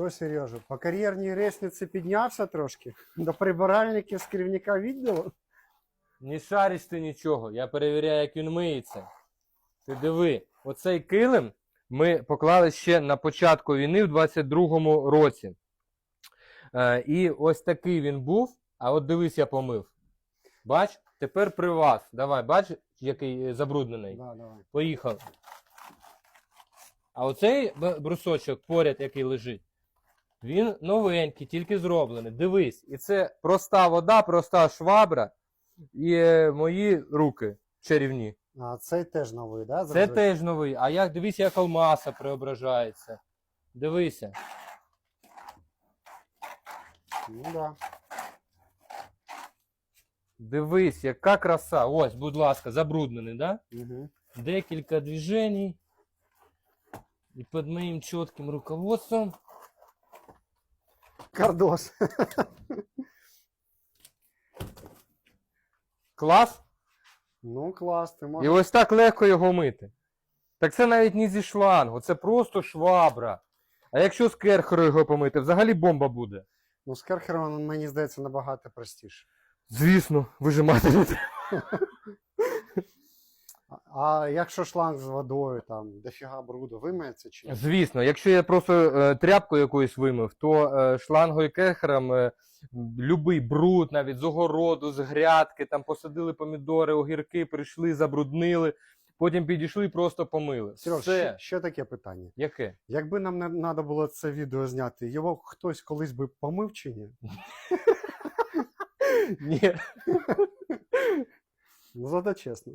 Що, Сережа, по кар'єрній ресниці піднявся трошки? До прибиральників з керівника відділу? Не шариш ти нічого. Я перевіряю, як він миється. Ти диви, оцей килим ми поклали ще на початку війни в 22-му році. Е, і ось такий він був. А от дивись, я помив. Бач, тепер при вас. Давай, бач, який е, забруднений. Да, давай. Поїхав. А оцей брусочок поряд, який лежить, він новенький, тільки зроблений. Дивись, і це проста вода, проста швабра і е, мої руки чарівні. А цей теж новий, да? Це теж новий. А як дивись, як алмаса преображається. Дивися. Ну да. Дивись, яка краса. Ось, будь ласка, забруднений, да? Угу. Декілька движений. І під моїм чітким руководством. Кардос. Клас. Ну, клас, ти І ось так легко його мити. Так це навіть не зі шлангу, це просто швабра. А якщо з керхерою його помити, взагалі бомба буде. Ну, з керхером, мені здається, набагато простіше. Звісно, вижимати не треба. А, якщо шланг з водою, там, дофіга бруду, вимиється чи ні? Звісно, якщо я просто е, тряпку якоюсь вимив, то е, шлангою керхером е, любий бруд, навіть з огороду, з грядки, там посадили помідори, огірки, прийшли, забруднили, потім підійшли і просто помили. Сереж, Все. ще, ще таке питання. Яке? Якби нам не треба було це відео зняти, його хтось колись би помив чи ні? Ні. Ну, зато чесно.